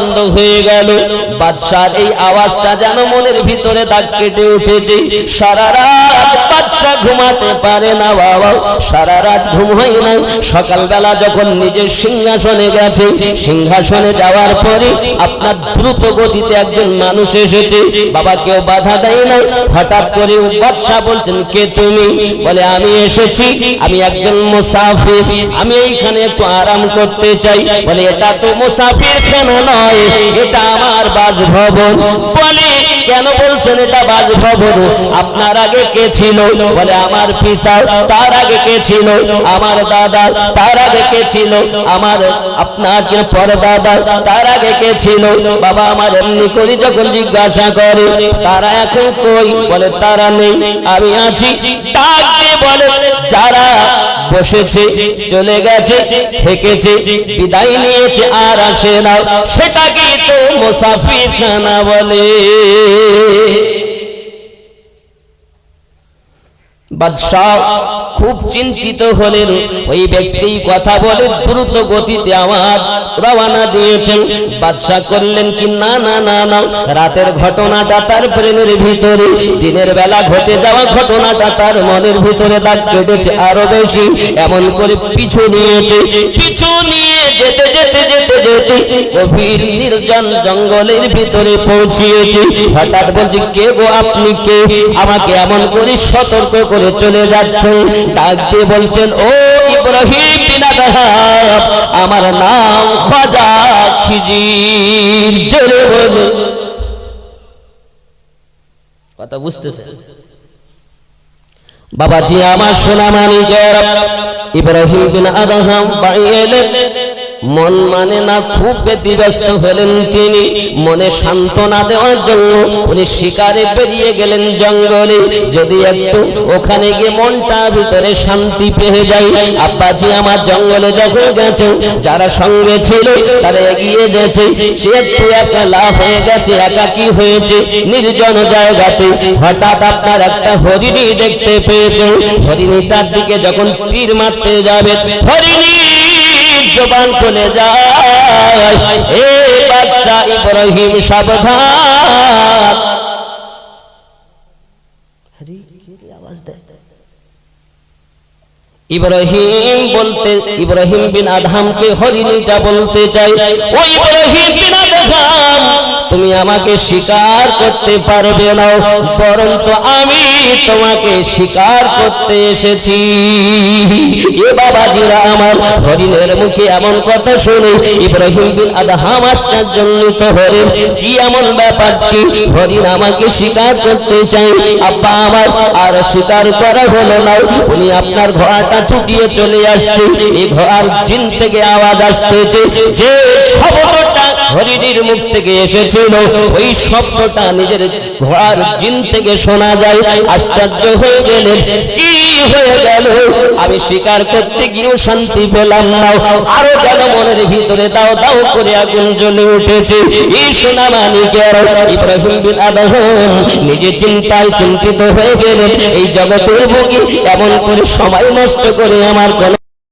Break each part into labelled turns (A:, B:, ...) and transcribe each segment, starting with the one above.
A: বন্ধ হয়ে গেল। বাদশার এই আওয়াজটা যেন মনের ভিতরে দাগ কেটে উঠেছে। সারা রাত বাদশা ঘুমাতে পারে না বাবা। সারা রাত ঘুম হয় না সকালবেলা যখন নিজের সিংহাসনে গেছে, সিংহাসনে যাওয়ার পরে আপনার দ্রুত গতিতে একজন মানুষ এসেছে। বাবা কেউ বাধা দেয় না হঠাৎ করে বাদশাহ বলছেন, কে তুমি? বলে, আমি এসেছি। আমি একজন মুসাফির। আমি এইখানে একটু আরাম করতে চাই। বলে, এটা তো মুসাফির কেন নয়। এটা আমার বাসভবন। বলে, কেন বলছেন এটা বাসভবন? আপনার আগে কে ছিল? বলে, আমার পিতা, তার আগে কে ছিল? আমার দাদা, তার আগে কে ছিল? আমার আপনার পরদাদা, তার আগে কে ছিল? বাবা আমার এমনি করি যখন জিজ্ঞাসা করে, তারা এখন কই? বলে, তারা নেই, আমি আছি। বলে, যারা বসেছে চলে গেছে থেকেছে বিদায় নিয়েছে আর আসে না। সেটাকে তো মুসাফির খানা বলে। বাদশাহ খুব চিন্তিত হলেন। ওই ব্যক্তি কথা বলে দ্রুত গতিতে আমার রওনা দিয়েছেন। বাদশাহ করলেন কি, না না না না, রাতের ঘটনাটা তার প্রেমের ভিতরে, দিনের বেলা ঘটে যাওয়া ঘটনাটা তার মনের ভিতরে দাগ কেটেছে আরও বেশি। এমন করে পিছু নিয়েছে, পিছু নিয়ে যেতে যেতে যেতে যেতে গভীর নির্জন জঙ্গলের ভিতরে পৌঁছিয়েছে। হঠাৎ বলছি, কে গো আপনি কে? আমাকে এমন করে সতর্ক করে চলে যাচ্ছেন। ডাক দিয়ে বলছেন, ও ইব্রাহিম আমার নাম খাজা খিজির। জোরে বলো কথা বুঝতেছে বাবাজি, আমার সোনা মানিকের ইব্রাহিম বিন আদহাম বাড়ি এলেন। মন মানে না, খুব ব্যতিব্যস্ত হলেন তিনি। মনে সান্ত্বনা দেওয়ার জন্য উনি শিকারে পেরিয়ে গেলেন জঙ্গলে। যদি একটু ওখানে গিয়ে মনটা ভিতরে শান্তি পেয়ে যায় আব্বাজি আমার জঙ্গলে যখন গেছে, যারা সঙ্গে ছিল তারা এগিয়ে গেছে। সে একটু একলা হয়ে গেছে, একাকি হয়েছে। নির্জন জায়গাতে হঠাৎ আপনার একটা হরিণী দেখতে পেয়েছে। হরিণীটার দিকে যখন তীর মারতে যাবে, হরিণী! জবান খুলে যায়। হে বাচ্চা ইব্রাহিম সাবধান। ইব্রাহিম বলতে, ইব্রাহিম বিন আধামকে হরিণীটা বলতে চাই। ও ইব্রাহিম বিন আদহাম তুমি আমাকে স্বীকার করতে পারবে না। বরং আমি তোমাকে স্বীকার করতে এসেছি। এ বাবাজিরা আমার হরিণের মুখে এমন কথা শুনে ইব্রাহিম বিন আদহাম আশ্চর্যজনিত হলেন। কি এমন ব্যাপারটি হরিণ আমাকে স্বীকার করতে চাই আব্বা আমার আর স্বীকার করা হলো না। উনি আপনার ঘোড়াটা ছুটিয়ে চলে আসছে। এই ঘোড়ার জিন থেকে আওয়াজ আসতেছে যে শব্দটা হরিণীর মুখ থেকে এসেছিল ওই শব্দটা নিজের ঘোড়ার জিন থেকে শোনা যায়। আশ্চর্য হয়ে গেলেন, কি হয়ে গেল? আমি স্বীকার করতে গিয়েও শান্তি পেলাম না। আরও যেন মনের ভিতরে দাও দাও করে আগুন জ্বলে উঠেছে। এই সোনা মানিকের ইব্রাহিম বিন আদম নিজে চিন্তায় চিন্তিত হয়ে গেলেন, এই জগতের বুকে এমন করে সময় নষ্ট করে আমার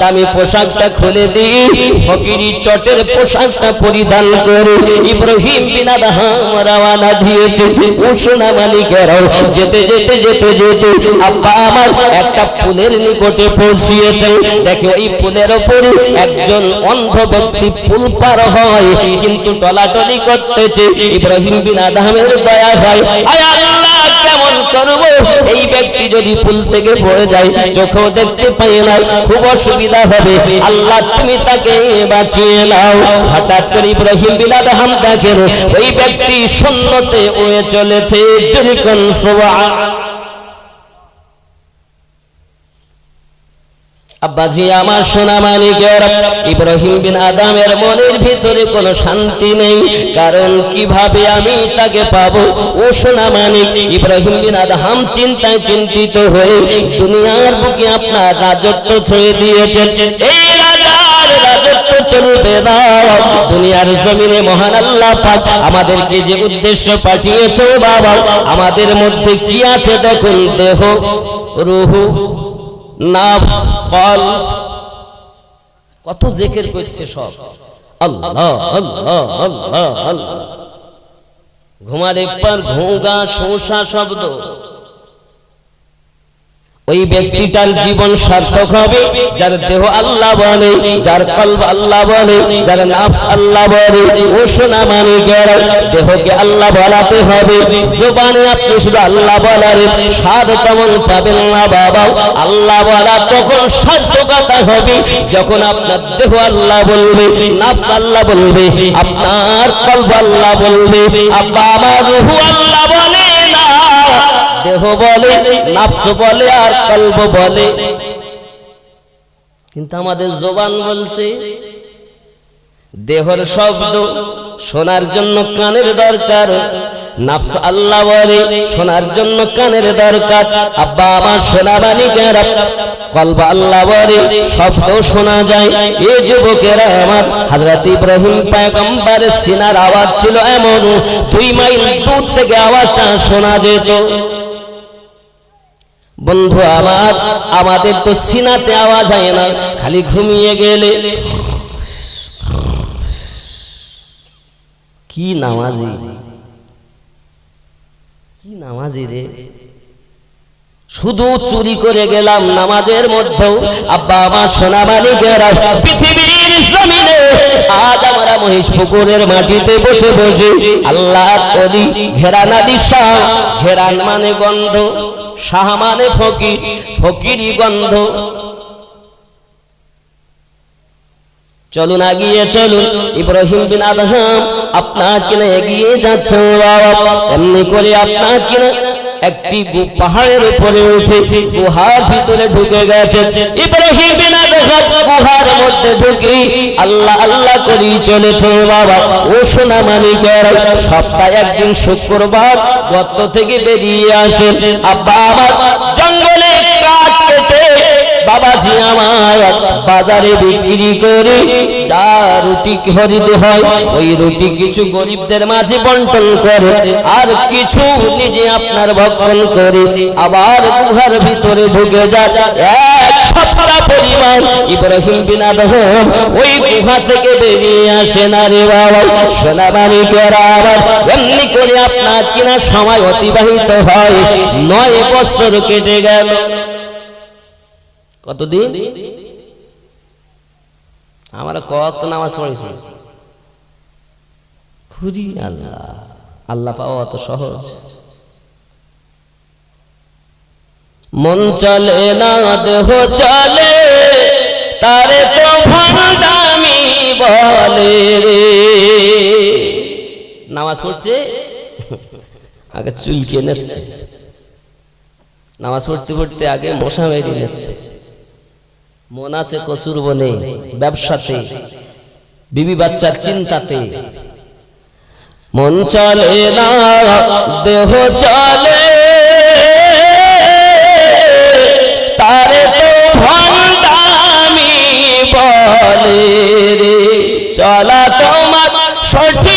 A: দামি পোশাকটা খুলে দিই। ফকিরি চটের পোশাকটা পরিধান করে। ইব্রাহিম দিয়েছে। যেতে যেতে যেতে যেতে আব্বা আমার একটা ফুলের নিকটে পৌঁছিয়েছে। দেখে ওই ফুলের ওপরে একজন অন্ধ ব্যক্তি ফুল পার হয়, কিন্তু টলাটলি করতেছে। ইব্রাহিম দয়া হয়। করব? এই ব্যক্তি যদি ফুল থেকে পড়ে যায়, চোখেও দেখতে পাই না, খুব অসুবিধা হবে। আল্লাহ, তুমি তাকে বাঁচিয়ে নাও। হঠাৎ করে ইব্রাহিম বিলাদ হামদাকের ওই ব্যক্তি শূন্যতে উড়ে চলেছে। জনিকন সুবহান। আব্বাজি, আমার সোনা মানিকের ইব্রাহিম বিন আদামের মনের ভিতরে কোনো শান্তি নেই। কারণ কীভাবে আমি তাকে পাবো? ও সোনা মানিক ইব্রাহিম বিন আদাম চিন্তায় চিন্তিত হয়ে দুনিয়ার বুকে আপনার রাজত্ব ছড়িয়ে দিয়েছেন চলবে না। দুনিয়ার জমিনে মহান আল্লাহ পাক আমাদেরকে যে উদ্দেশ্য পাঠিয়েছে বাবা, আমাদের মধ্যে কি আছে দেখুন, দেহ, রুহু, নাফ কল কত জেকের করছে সব। আল্লাহ আল্লাহ ঘুমার একবার ঘোগা শোষা শব্দ। ওই ব্যক্তিটার জীবন সার্থক হবে, যার দেহ আল্লাহ বলে, যার কল্ব আল্লাহ বলে, যার নাফস আল্লাহ বলে, ও সোনা মানে দেহকে আল্লাহ বলাতে হবে, জোবানে আপনি শুধু আল্লাহ বলার স্বাদ কেমন পাবেন না বাবা। আল্লাহ বলা তখন সার্থকতা হবে, যখন আপনার দেহ আল্লাহ বলবে, নাফস আল্লাহ বলবে, আপনার কল্ব আল্লাহ বলবে, আব্বা আমার রুহু আল্লাহ বলে দেহ বলে, নাফস বলে আর কল্ব বলে। কিন্তু আমাদের জবান বলছে, দেহর শব্দ শোনার জন্য কানের দরকার। নাফস আল্লাহ বলে, শোনার জন্য কানের দরকার। আব্বা, আমার সোনা বাণী কলবা আল্লাহ বলে, শব্দ শোনা যায়। এ যুবকেরা আমার হযরত ইব্রাহিম পয়গম্বরের সিনার আওয়াজ ছিল এমন। দুই মাইল দূর থেকে আওয়াজটা শোনা যেত। বন্ধু আমার, আমাদের তো সিনাতে আওয়াজ হয় না, খালি ঘুমিয়ে গেলে। কি নামাজি? কি নামাজি রে? শুধু চুরি করে গেলাম নামাজের মধ্যেও। আব্বা, আমার সোনা মালিকেরা পৃথিবীর জমিনে আজ আমরা মহিষ পুকুরের মাটিতে বসে বসে আল্লাহ ঘেরানা দিশা ঘেরান মানে গন্ধ। শাহ মানে ফকির ফকিরি গন্ধ। চলুন এগিয়ে চলুন, ইব্রাহিম বিন আদহাম আপনার নিয়ে এগিয়ে যাচ্ছে বাবা। এমনি করে আপনার কিনা একটি পাহাড়ের উপরে উঠে গুহার ভিতরে ঢুকে গেছে। ইব্রাহিম বিনা দেখা গুহার মধ্যে আল্লাহ আল্লাহ করি চলেছে বাবা। ও সোনা মানিকের সপ্তাহে একদিন শুক্রবার গর্ত থেকে বেরিয়ে আসে। আব্বা আমার জঙ্গলে বাবাজি আমার বাজারে বিক্রি করে, যা রুটি খরিদ হয়, ওই রুটি কিছু গরিবদের মাঝে বন্টন করে, আর কিছু নিজে আপনার ভক্ষণ করে। আবার গুহার ভিতরে ঢুকে যায়, এক সপ্তাহ পরিমাণ ইব্রাহিম বিন ওই গুহা থেকে বেরিয়ে আসে না রে বাবা। সোনাবাড়ি কেরা এমনি করে আপনার কিনা সময় অতিবাহিত হয়। নয় বছর কেটে গেল। কতদিন? আমরা কত নামাজ পড়েছি? খুঁজি আল্লাহ। আল্লাহ পাওয়া অত সহজ। মন চলে না, দেহ চলে, তারে তো ভান্ডামি বলে নামাজ পড়ছে? আগে চুলকে নেচ্ছে নামাজ পড়তে পড়তে আগে মশা মেরে যাচ্ছে। মন আছে কসুর বনে, ব্যবসাতে, বিবি বাচ্চার চিন্তাতে। মন চলে না, দেহ চলে। তারে তো ভণ্ডামি বলে রে, চলা তোমার সঠিক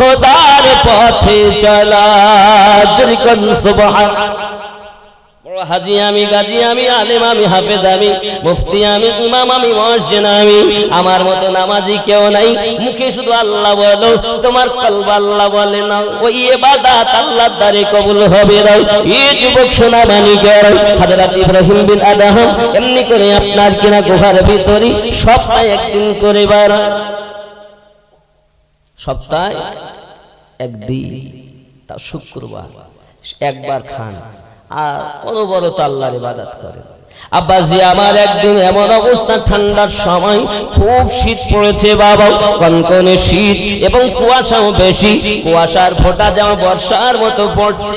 A: খোদার পথে চলা। হাজি আমি আমি, আলেম আমি আমি, মুফতি আমি, ইমাম আমি আমি। আমার মতো নামাজি কেউ নাই। মুখে শুধু আল্লাহ বলো, তোমার কলব আল্লাহ বলে না। ওই ইবাদত আল্লাহর দ্বারে কবুল হবে না। এই যুবক সোনা মানিকের হযরত ইব্রাহিম বিন আদম এমনি করে আপনার কিনা গুহার ভিতরে সপ্তাহে একদিন করে বার। সপ্তাহে? একদিন তা শুক্রবার, একবার খান, আর কত অনবরত আল্লাহর ইবাদত করেন। আব্বাজি, আমার একদিন এমন অবস্থা, ঠান্ডার সময় খুব শীত পড়েছে বাবা কনকনে শীত এবং কুয়াশাও বেশি, কুয়াশার ফোটা যেমন বর্ষার মতো পড়ছে।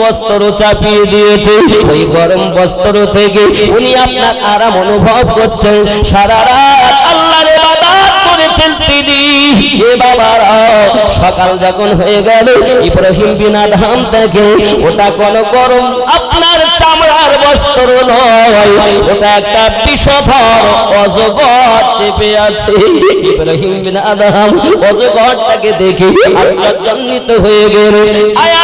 A: বস্ত্র চাপিয়ে দিয়েছে। ওই গরম বস্ত্র থেকে উনি আপনার আরাম অনুভব করছেন। সারা রাত আল্লাহর ইবাদত করেছেন তিনি। যে বাবারা সকাল যখন হয়ে গেল, ইব্রাহিম বিন আদম থেকে ওটা কোন গরম, আপনার চামড়ার বস্ত্র নয়। ওটা একটা বিষধর অজগর চেপে আছে। ইব্রাহিম বিন আদম অজগরটাকে দেখে আশ্চর্যান্বিত হয়ে গেল আয়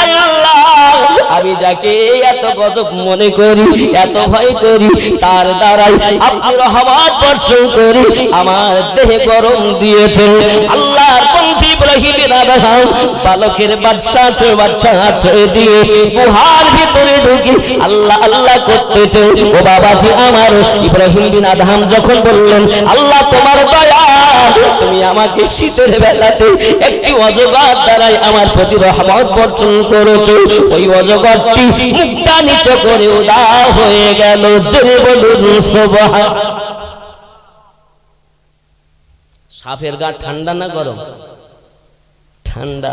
A: আমি যাকে এত গজব মনে করি, এত ভয় করি, তার দ্বারাই আপনি রহমত বর্ষণ করি। আমার দেহে গরম দিয়েছে আল্লাহর পন্থী ইব্রাহিমের আদহাম বালকের বাচ্চা আছে বাচ্চা আছে দিয়ে গুহার ভিতরে ঢুকি আল্লাহ আল্লাহ করতেছে ও বাবাজি আমার ইব্রাহিম বিন আদহাম যখন বললেন, আল্লাহ তোমার দয়া তুমি আমাকে শীতের বেলাতে একটি অজগর দ্বারাই আমার প্রতি রহমত বর্ষণ করেছ। ওই অজগরটি মুখটা নিচে করে উদা হয়ে গেল। জোরে বলুন, সুবহান। সাপের গা ঠান্ডা না গরম? ঠান্ডা,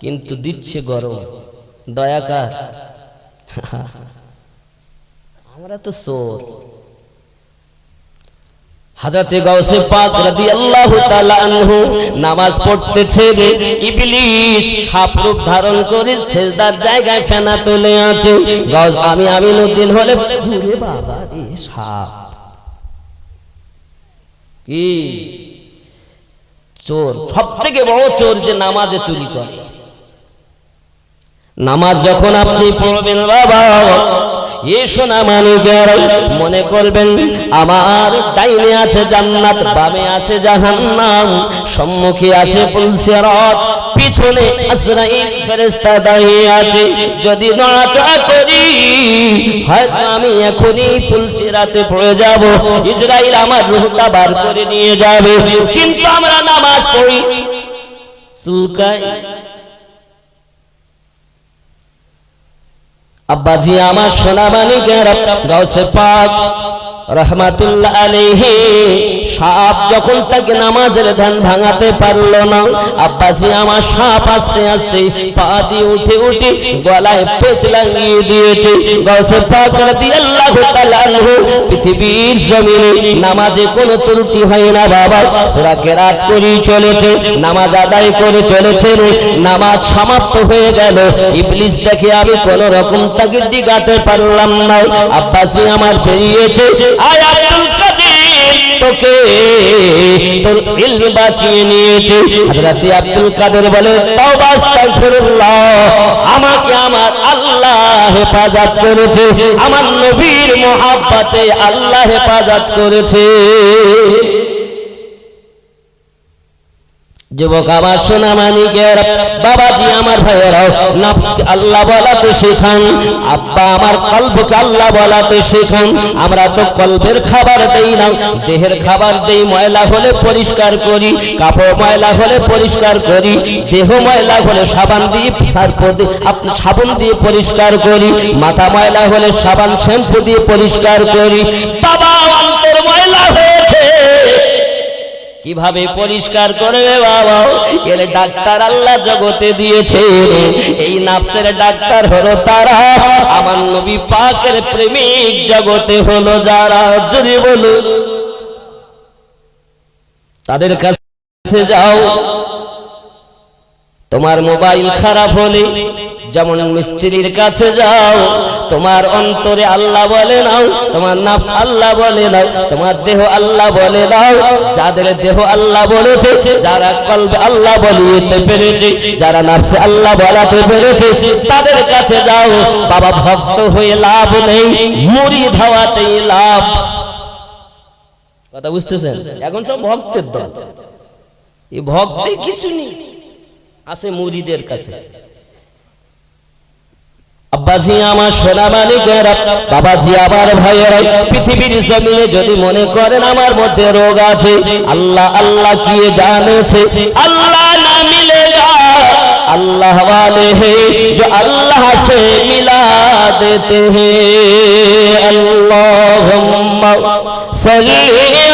A: কিন্তু দিচ্ছে গরম। দয়াকার আমরা তো সোর হাজরতে গাউসে পাক রাদিয়াল্লাহু তাআলা আনহু নামাজ পড়তেছে ইবলিস সাপ রূপ ধারণ করে সেজদার জায়গায় ফেনা তুলে আছে। গাউস, আমি আমিনুদ্দিন হলে ওরে বাবা রে সাপ। কি? চোর, সবথেকে বড় চোর যে নামাজে চুরি করে। নামাজ যখন আপনি পড়বেন, বাবা মনে করবেন আমার ডাইনে আছে জান্নাত, বামে আছে জাহান্নাম, সম্মুখে আছে পুলসিরাত পিছনে আজরাইল ফেরেশতা দাঁড়িয়ে আছে। যদি নড়াচড়া করি, হয়তো আমি এখনই পুলসিরাতে পড়ে যাব, ইসরাইল আমার রূহটা বার করে নিয়ে যাবে। কিন্তু আমরা নামাজ পড়ি। চুলকায় আব্বাজি আমার সোনা মানিকের গাউসে পাক। রহমাতুল্লাহ আলাইহি, সাপ যখন তাকে নামাজের ধ্যান ভাঙাতে পারল না, আব্বাজি আমার সাপ আস্তে আস্তে পা দিয়ে উঠে উঠে গলায় পেচ লাগিয়ে দিয়েছে। গাউসে পাক রাদিয়াল্লাহু তাআলা আনহু, পৃথিবীর জমিনে নামাজে কোনো ত্রুটি হয় না বাবা। সূরা কেরাত করি চলেছে, নামাজ আদায় করে চলেছে নামাজ সমাপ্ত হয়ে গেল। ইবলিস দেখে আমি কোন রকম তাকে ডিগাতে পারলাম না। আব্বাসি আমার বেরিয়েছে আয় আব্দুল তোকে তোর ইলম বাঁচিয়ে নিয়েছে। হযরত আব্দুল কাদের বলে, তওবা আস্তাগফিরুল্লাহ, আমাকে আমার আল্লাহ হেফাজত করেছে। আমার নবীর মোহাব্বতে আল্লাহ হেফাজত করেছে। যুবক, আমার সোনা মানিকের বাবাজি, আমার ভাইয়েরাও নফসকে আল্লাহ বলাতে শেখান। আব্বা, আমার কল্পকে আল্লাহ বলাতে শেখান। আমরা তো কল্পের খাবার দেই না, দেহের খাবার দেই, ময়লা হলে পরিষ্কার করি, কাপড় ময়লা হলে পরিষ্কার করি, দেহ ময়লা হলে সাবান দিয়ে, আপনি সাবান দিয়ে পরিষ্কার করি, মাথা ময়লা হলে সাবান, শ্যাম্পু দিয়ে পরিষ্কার করি। বাবা, অন্তর ময়লা হয়েছে। কীভাবে পরিষ্কার করবে বাবা? এর ডাক্তার আল্লাহ জগতে দিয়েছে। এই নাফসের ডাক্তার হলো তারা। আমার নবী পাকের প্রেমিক জগতে হলো যারা। জুড়ে বলুন তাদের কাছে যাও। তোমার মোবাইল খারাপ হলে যেমন মিস্ত্রির কাছে যাও তোমার অন্তরে আল্লাহ বলে নাও, তোমার নাফস আল্লাহ বলে নাও, তোমার দেহ আল্লাহ বলে নাও, যাদের দেহ আল্লাহ বলেছে, যারা কলবে আল্লাহ বলিতে পেরেছে, যারা নাফসে আল্লাহ বলাতে পেরেছে, তাদের কাছে যাও, বাবা ভক্ত হয়ে লাভ নেই, মুড়ি ধাওয়াতেই লাভ। কথা বুঝতেছেন? এখন সব ভক্তের দল। এই ভক্তে কিছু নেই আছে মুরিদের কাছে। আব্বাজি আমার সোনা মালিকেরা বাবাজি আবার ভাইয়েরা পৃথিবীর জমিনে যদি মনে করেন আমার মধ্যে রোগ আছে আল্লাহ আল্লাহ কি জানেছে আল্লাহ না মিলেগা अल्लाह वाले हैं जो अल्लाह से मिला देते हैं अल्लाहुम्मा सल्ली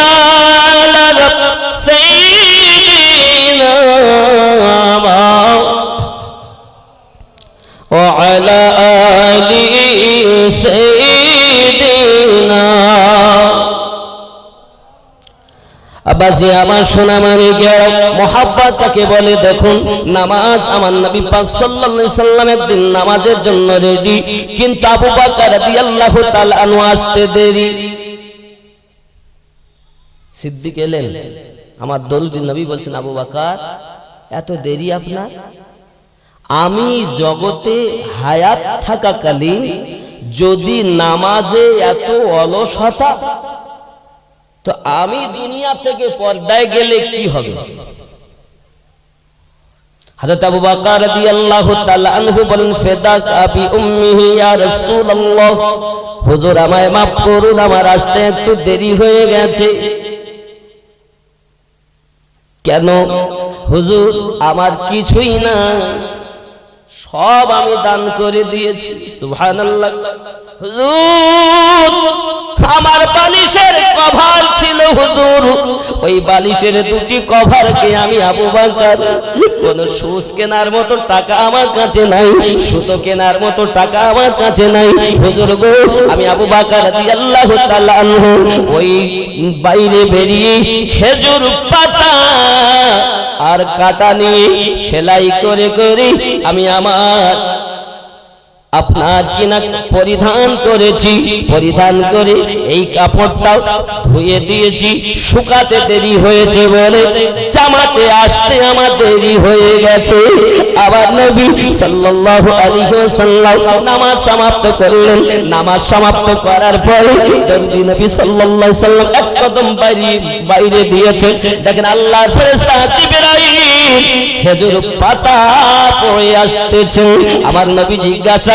A: আব্বাসি আমার সোনা মানে মোহাব্বত তাকে বলে, দেখুন, নামাজ আমার নবী পাক সাল্লাল্লাহু আলাইহি সাল্লাম একদিন নামাজের জন্য রেডি কিন্তু আবু বকর রাদিয়াল্লাহু তাআলা আনহু আসতে দেরি। সিদ্দিক এলেন। আমার দৌলতি নবী বলছেন, আবু বকর, এত দেরি আপনার? আমি জগতে হায়াত থাকাকালীন যদি নামাজে এত অলসতা তো আমি দুনিয়া থেকে পর্দায় গেলে কি হবে? হুজুর, আমায় করুন, আমার দেরি হয়ে গেছে। কেন? হুজুর, আমার কিছুই না সব আমি দান করে দিয়েছি। আমার বালিশের কভার ছিল হুজুর। ওই বালিশের দুটি কভারকে আমি আবু বকর, কোন সুস কেনার মতো টাকা আমার কাছে নাই, সুতো কেনার মতো টাকা আমার কাছে নাই। হুজুর গো, আমি আবু বকর রাদিয়াল্লাহু তাআলা আনহু, ওই বাইরে বেরিয়ে খেজুর পাতা আর কাটা নিয়ে সেলাই করে করে আমি আমার আপনার কিনা পরিধান করেছি? পরিধান করে এই কাপড়টাও ধুয়ে দিয়েছি। শুকাতে দেরি হয়েছে বলে জামাতে আসতে আমার দেরি হয়ে গেছে। আবার নবী সাল্লাল্লাহু আলাইহি ওয়াসাল্লাম নামাজ সমাপ্ত করলেন। নামাজ সমাপ্ত করার পরে নবী নবী সাল্লাল্লাহু আলাইহি সাল্লাম এক কদম বাইরে বাইরে দিয়েছে আল্লাহর ফেরেশতা জিবরাইল খেজুর পাতা পড়ে আসতেছে আমার নবী জিজ্ঞাসা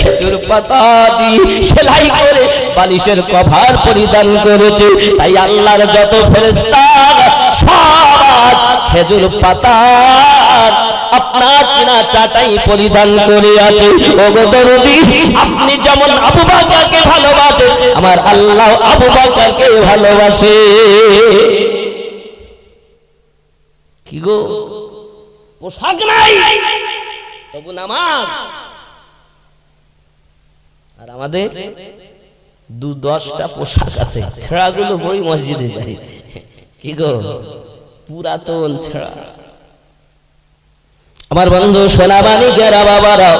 A: খেজুর পাতা দিয়ে সেলাই করে বালিশের কভার পরিধান করেছে। তাই আল্লাহর যত ফেরেশতা, সব খেজুর পাতা আপনার কিনা চাচাই পরিধান করে আছে। আপনি যেমন আবু বকরকে ভালোবাসেন, আমার আল্লাহ আবু বকরকে ভালোবাসে। কি গো? পোশাক নাই, তবু নামাজ। আর আমাদের দু দশটা পোশাক আছে। ছেঁড়াগুলো বই মসজিদে কি গো? পুরাতন ছেঁড়া। আমার বন্ধু সোনাবানি গেরা বাবারা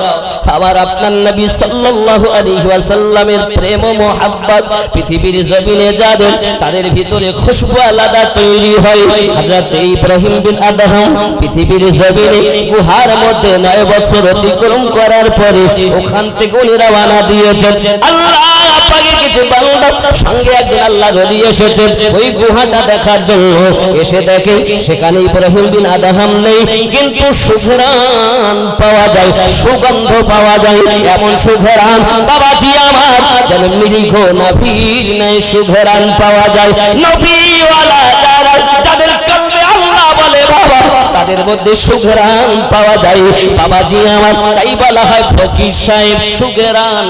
A: আবার আপনার নবী সাল্লাল্লাহু আলাইহি ওয়াসাল্লামের প্রেম ও মোহাব্বত, পৃথিবীর জমিনে যাদের, তাদের ভিতরে খুশবু আলাদা তৈরি হয়। হযরত ইব্রাহিম বিন আদহাম পৃথিবীর জমিনে গুহার মধ্যে নয় বছর অতিক্রম করার পরে ওখান থেকে উনি রওনা দিয়েছেন। আল্লাহ! পাকে কিছু বান্দা সঙ্গে একদিন আল্লাহ রলি এসেছে। ওই গুহাটা দেখার জন্য এসে দেখে সেখানে ইব্রাহিম বিন আদহাম নেই। কিন্তু সুঘরান পাওয়া যায়, সুগন্ধ পাওয়া যায়। এমন সুঘরান বাবাজি আমার, যেন মৃগ নবীর নেই সুঘরান পাওয়া যায়। নবীওয়ালা তাদের মধ্যে সুঘরান পাওয়া যায়। বাবাজি আমার, তাই বলা হয় ফকির সাহেব সুঘরান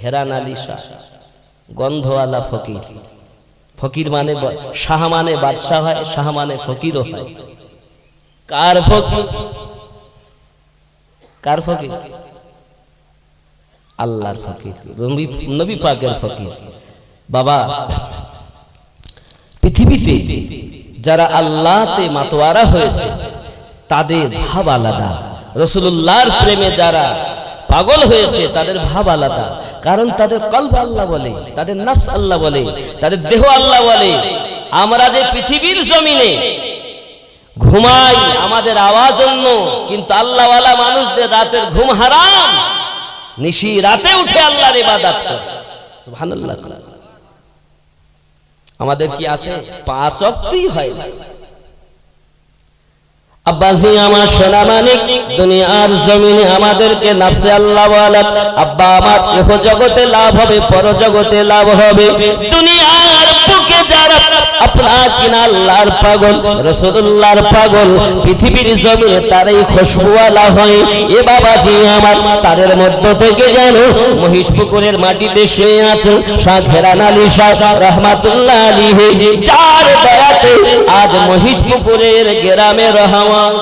A: ঘেরান আলী শাহ গন্ধওয়ালা ফকির। ফকির মানে শাহ মানে বাদশাহ হয়, শাহ মানে ফকিরও হয়। কার ফকির? কার ফকির? আল্লাহর ফকির। নবী নবী পাকের ফকির। বাবা, পৃথিবীতে যারা আল্লাহতে মাতোয়ারা হয়েছে, তাদের ভাব আলাদা। রসুল্লাহর প্রেমে যারা পাগল হয়েছে, তাদের ভাব আলাদা। কারণ তাদের কল্প আল্লাহ বলে, তাদের নফস আল্লাহ বলে, তাদের দেহ আল্লাহ বলে। আমরা যে পৃথিবীর জমিনে ঘুমাই আমাদের আওয়াজ অন্য, কিন্তু আল্লাহওয়ালা মানুষদের রাতের ঘুম হারাম। নিশি রাতে উঠে আল্লাহর ইবাদত করে। সুবহানাল্লাহ। আমাদের কি আছে? পাঁচ অক্তই হয়। আব্বাজি আমার সোনা আমাদেরকে আব্বা আমার জগতে লাভ হবে পর জগতে লাভ হবে। যারা আপনার পাগল রসুল্লাহর পাগল, পৃথিবীর জমিনে তারাই খুশবুওয়ালা হয়। এ বাবাজি আমার তাদের মধ্য থেকে যেন মহিষ পুকুরের মাটিতে শুয়ে আছেন শাহ আলী শাহ রহমাতুল্লাহ আলী চার দয়াতে আজ মহিষ পুকুরের গ্রামে রহমান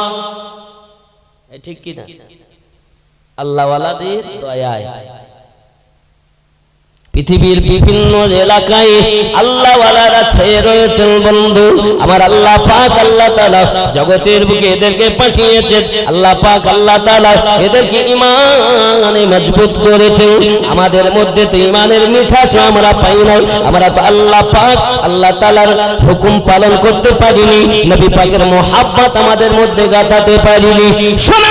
A: ঠিক কিনা? আল্লাহওয়ালাদের দয়ায়। পৃথিবীর বিভিন্ন এলাকায় আল্লাহওয়ালারা ছেয়ে রয়েছেন বন্ধু। আমার আল্লাহ পাক আল্লাহ তাআলা জগতের বুকে এদেরকে পাঠিয়েছেন। আল্লাহ পাক আল্লাহ তাআলা এদেরকে ইমানে মজবুত করেছেন। আমাদের মধ্যে তো ইমানের মিঠাস আমরা পাই নাই। আমরা তো আল্লাহ পাক আল্লাহ তাআলার হুকুম পালন করতে পারিনি। নবী পাকের মোহাব্বত আমাদের মধ্যে গাঁথাতে পারিনি। সোনা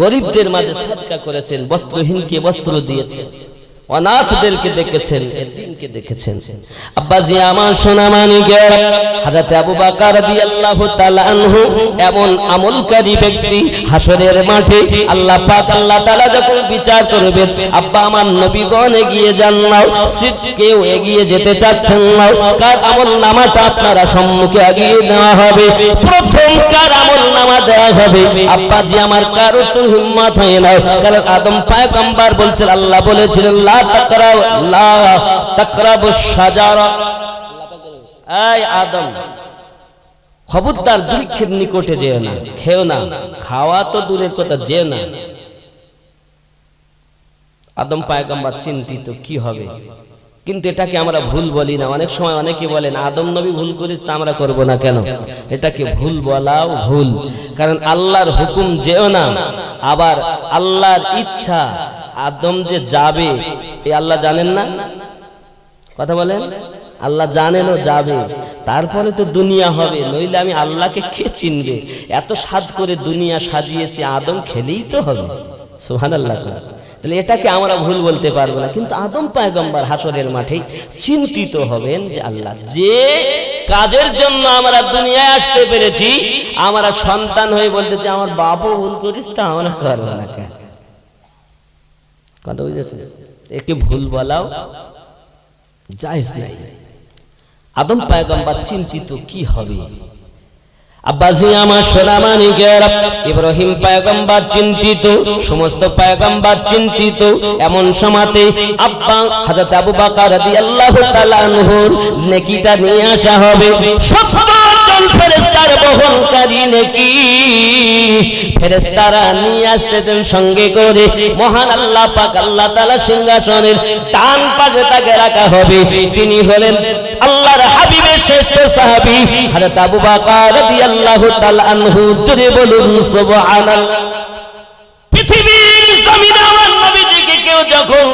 A: গরিবদের মাঝে সাদকা করেছেন বস্ত্রহীনকে বস্ত্র দিয়েছেন। অনাথদেরকে দেখেছেন এতিমকে দেখেছেন। আব্বাজি আমার সোনা মানিকের হযরত আবু রাদিয়াল্লাহু তাআলা আনহু, এমন আমলকারী ব্যক্তি হাসরের মাঠে আল্লাহ পাক, আল্লাহ তাআলা যখন বিচার করবেন, আব্বা আমার নবীগণ এগিয়ে যান নাও এগিয়ে যেতে চাচ্ছেন কার আমল নামাটা আপনারা সম্মুখে নেওয়া হবে? প্রথম কার আমল নামা দেওয়া হবে? আব্বাজি আমার কারও তো হিম্মত হয় না, কারণ আদম পায়গম্বর বলছেন, আল্লাহ বলেছিলেন খবরদার বৃক্ষের নিকটে যেও না, খেও না, খাওয়া তো দূরের কথা, যেও না। আদম পায়গম্বর চিন্তিত, কি হবে? কিন্তু এটাকে আমরা ভুল বলি না। অনেক সময় অনেকে বলেন, আদম নবী ভুল করিস তা আমরা করব না কেন? এটাকে ভুল বলাও ভুল। কারণ আল্লাহর হুকুম যেও না, আবার আল্লাহর ইচ্ছা আদম যে যাবে, এ আল্লাহ জানেন না? কথা বলেন? আল্লাহ জানেন ও যাবে। তারপরে তো দুনিয়া হবে, নইলে আমি আল্লাহকে কে চিনবে? এত স্বাদ করে দুনিয়া সাজিয়েছি, আদম খেলেই তো হবে। সুহান আল্লাহ তাহলে এটাকে আমরা ভুল বলতে পারব না। কিন্তু আদম পায়গম্বর হাসরের মাঠে চিন্তিত হবেন যে আল্লাহ, যে কাজের জন্য আমরা দুনিয়ায় আসতে পেরেছি, আমরা সন্তান হয়ে বলতে চাই, আমার বাপও ভুল করিস তা, আমরা করব না কথা বুঝেছে একে ভুল বলাও জায়েজ নাই। আদম পায়গম্বর চিন্তিত, কি হবে? আব্বাসি আমার সোনামানিকের ইব্রাহিম পায়গম্বর চিন্তিত, সমস্ত পায়গম্বর চিন্তিত। এমন সমাতে আব্বা, হযরত আবু বকর রাদিয়াল্লাহু তাআলা আনহুর নেকিটা নিয়ে আসা হবে। 70 জন ফেরেশতার বহনকারী নেকি? ফেরেশতারা নিয়ে আসতেছেন সঙ্গে করে। মহান আল্লাহ পাক আল্লাহ তাআলা সিংহাসনের ডান পাশে তাকে রাখা হবে। তিনি হলেন আল্লাহর হাবিবের শ্রেষ্ঠ সাহাবী, হযরত আবু বকর রাদিয়াল্লাহু তাআলা আনহু। জোরে বলুন, সুবহানাল্লাহ। পৃথিবীর জমিনে আমার নবীজিকে কেউ যখন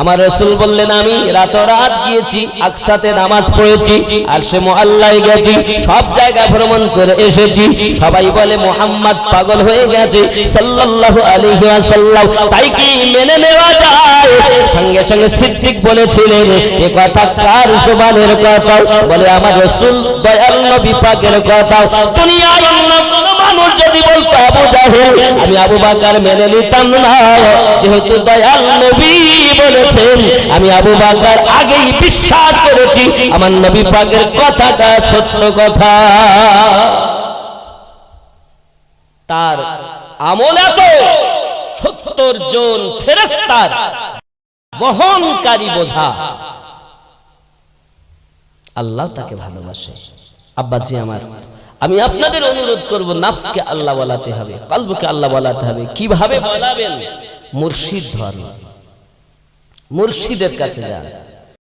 A: আমার রসুল বললেন, আমি রাত রাত গিয়েছি, আকসাতে নামাজ পড়েছি, আর সে মোহাল্লায় গেছি, সব জায়গা ভ্রমণ করে এসেছি। সবাই বলে, মোহাম্মদ পাগল হয়ে গেছে, সাল্লাল্লাহু আলাইহি ওয়াসাল্লাম। তাই কি মেনে নেওয়া যায়? সঙ্গে সঙ্গে সিদ্দিক বলেছিলেন, এ কথা কার জবানের কথা? বলে, আমার রসুল দয়াল নবী পাকের কথা। দুনিয়ার অন্য মানুষ যদি বলতো, আবু জাহেল, আমি আবু বাকার মেনে নিতাম না। যেহেতু দয়াল নবী বলেছেন? আমি আবু বাকার আগেই বিশ্বাস করেছি। আমার নবী পাকের কথাটা সত্য কথা। তার আমল এত সত্তর জন বহনকারী বোঝা। আল্লাহ তাকে ভালোবাসে। আমার, আমি আপনাদের অনুরোধ করব, নাফসকে আল্লাহ বলাতে হবে আল্লাহ বলাতে হবে। কীভাবে বলাবেন? মুর্শিদ ধর্ম। মুর্শিদের কাছে যান।